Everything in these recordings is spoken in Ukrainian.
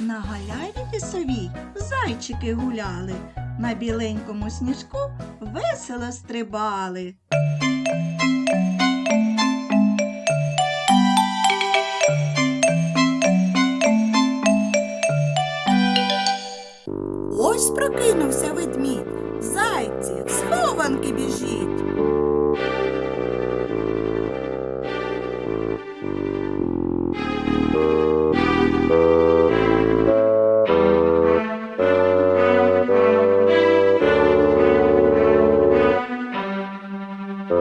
На галяві лісовій зайчики гуляли, на біленькому сніжку весело стрибали. Ось прокинувся ведмідь, зайці, схованки біжіть. На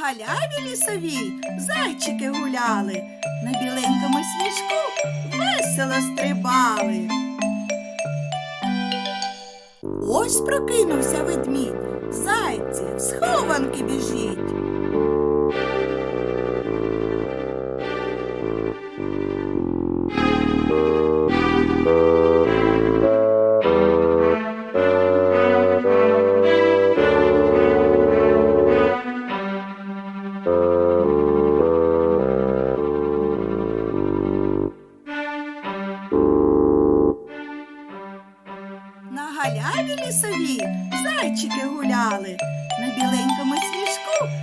галяві лісовій зайчики гуляли, на біленькому сніжку весело стрибали. Ось прокинувся ведмідь, зайці, в схованки біжіть. На галяві лісові зайчики гуляли, на біленькому сніжку.